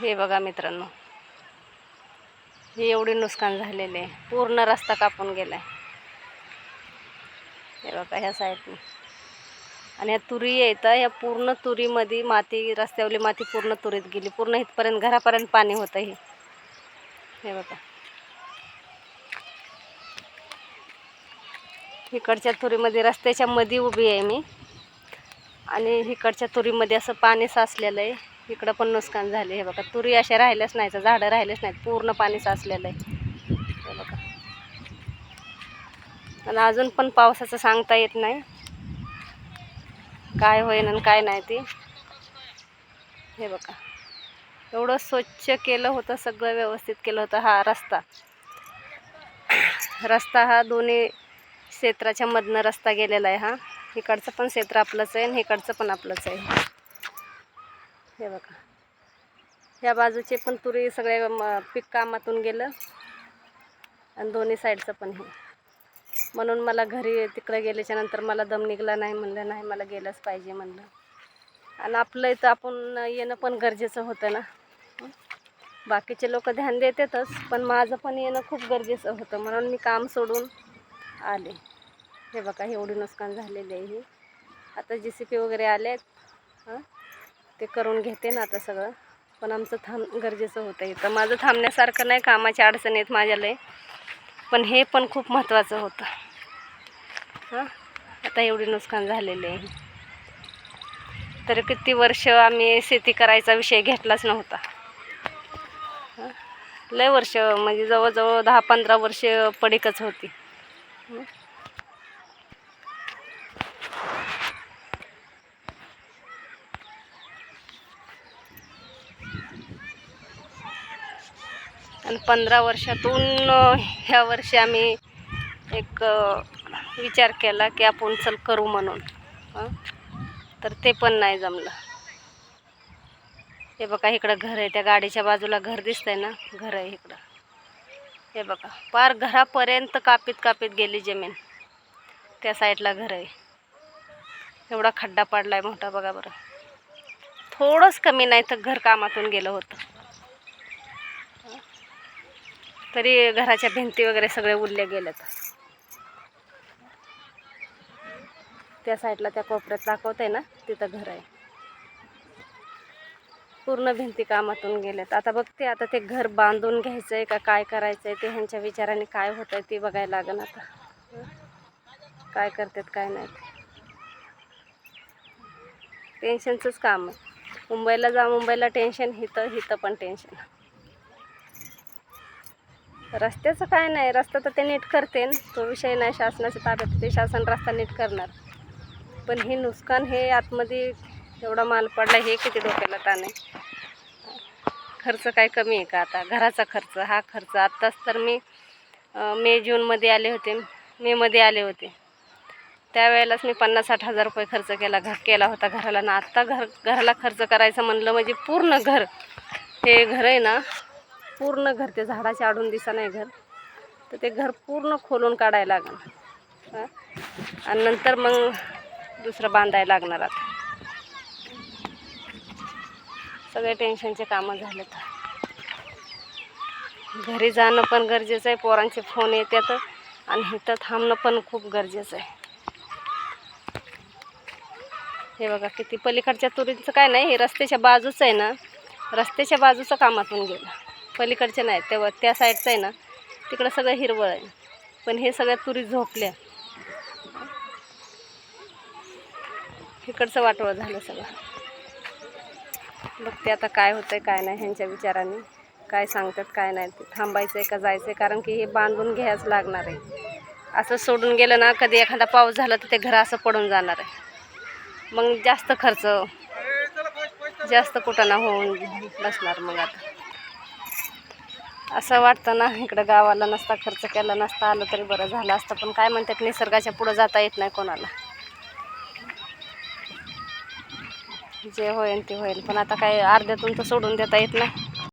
हे बघा मित्रांनो. हे एवढे नुकसान झालेले आहे. पूर्ण रस्ता कापून गेला आहे हे बघा ह्या साईडने आणि ह्या तुरी येतं या पूर्ण तुरीमध्ये माती रस्त्यावरली माती पूर्ण तुरीत गेली. पूर्ण इथपर्यंत घरापर्यंत पाणी होतं हे. हे बघा. इकडच्या तुरीमध्ये रस्त्याच्या मध्ये उभी आहे मी. आणि इकडच्या तुरीमध्ये असं पाणी साचलेलं आहे. इकडं पण नुकसान झाले. हे बघा तुरी अशा राहिल्याच नाही झाडं राहिलेच नाहीत पूर्ण पाणी साचलेलं आहे. हे बघा. आणि अजून पण पावसाचं सांगता येत नाही. काय होईन आणि काय नाही ते. हे बघा. एवढं स्वच्छ केलं होतं सगळं व्यवस्थित केलं होतं हा रस्ता. रस्ता हा दोन्ही क्षेत्राच्या मधनं रस्ता गेलेला आहे हा. इकडचं पण क्षेत्र आपलंच आहे आणि इकडचं पण आपलंच आहे. हे बघा. ह्या बाजूचे पण तुरी सगळे पीक कामातून गेलं. आणि दोन्ही साईडचं पण हे. म्हणून मला घरी तिकडे गेल्याच्यानंतर मला दम निघला नाही म्हणलं नाही मला गेलंच पाहिजे म्हणलं. आणि आपलं इथं आपण येणं पण गरजेचं होतं ना. बाकीचे लोक ध्यान देतातच पण माझं पण येणं खूप गरजेचं होतं. म्हणून मी काम सोडून आले. हे बघा एवढी नुकसान झालेली आहे ही. आता जी सी पी वगैरे आले आहेत हां? ते करून घेते ना आता सगळं. पण आमचं थांब गरजेचं होतं इथं. माझं थांबण्यासारखं नाही कामाच्या अडचणी आहेत माझ्याला. पण हे पण खूप महत्त्वाचं होतं. हां? आता एवढी नुकसान झालेली आहे. तर किती वर्ष आम्ही शेती करायचा विषय घेतलाच नव्हता. लय वर्ष म्हणजे जवळजवळ दहा पंधरा वर्ष पडीकच होती. पंधरा वर्षातून ह्या वर्षी आम्ही एक विचार केला की आपण चल करू म्हणून. तर ते पण नाही जमलं. हे बघा इकडं घर आहे. त्या गाडीच्या बाजूला घर दिसतंय ना? घर आहे इकडं. हे बघा पार घरापर्यंत कापीत कापीत गेली जमीन. त्या साईडला घर आहे. एवढा खड्डा पडलाय मोठा बघा बरं. थोडंच कमी नाही तर घर कामातून गेलं होतं. तरी घराच्या भिंती वगैरे सगळे उरले गेलेत. त्या साईडला त्या कोपऱ्यात दाखवत आहे ना तिथं घर आहे. पूर्ण भिंती कामातून गेल्यात आता बघते आता ते घर बांधून घ्यायचं आहे का काय करायचं आहे ते ह्यांच्या विचाराने काय होत आहे ते बघायला लागेल आता. काय करतात काय नाही. टेन्शनचंच काम आहे. मुंबईला जा मुंबईला टेन्शन हिथं हिथं पण टेन्शन रस्त्याचं काय नाही रस्ता तर ते नीट करते तो विषय नाही शासनाच्या ताब्यात ते शासन रस्ता नीट करणार. पण हे नुकसान हे आतमध्ये एवढा माल पडला हे किती डोक्याला ताण आहे? खर्च काय कमी आहे का आता? घराचा खर्च हा खर्च. आत्ताच तर मी मे जूनमध्ये आले होते. मेमध्ये आले होते. त्यावेळेलाच मी पन्नास साठ हजार रुपये खर्च केला घर केला होता घराला. ना आत्ता घर घराला खर्च करायचं म्हणलं म्हणजे पूर्ण घर हे घर आहे ना पूर्ण घर ते झाडाच्या आडून दिसा नाही घर. तर ते घर पूर्ण खोलून काढायला लागणार. आणि नंतर मग दुसरं बांधायला लागणार आता. सगळे टेन्शनचे कामं झालेत. घरी जाणं पण गरजेचं आहे पोरांचे फोन येतात आणि इथं थांबणं पण खूप गरजेचं आहे. हे बघा किती पलीकडच्या तुरीचं काय नाही हे रस्त्याच्या बाजूचं आहे ना रस्त्याच्या बाजूचं कामातून गेलं. पलीकडच्या नाही तेव्हा त्या साईडचं आहे ना तिकडं सगळं हिरवळ आहे. पण हे सगळ्या तुरी झोपल्या. इकडचं वाटोळं झालं सगळं. बघते आता काय होतंय काय नाही ह्यांच्या विचाराने. काय सांगतात काय नाही. ते थांबायचं आहे का जायचं आहे कारण की हे बांधून घ्यायच लागणार आहे. असं सोडून गेलं ना कधी एखादा पाऊस झाला तर ते घर असं पडून जाणार आहे. मग जास्त खर्च जास्त कुठं ना होऊन बसणार मग आता. असं वाटतं ना इकडं गावाला नसता खर्च केला नसता आलं तरी बरं झालं असतं. पण काय म्हणतात निसर्गाच्या पुढं जाता येत नाही कोणाला. जे होईल ते होईल. पण आता काय अर्ध्यातून तर सोडून देता येत नाही.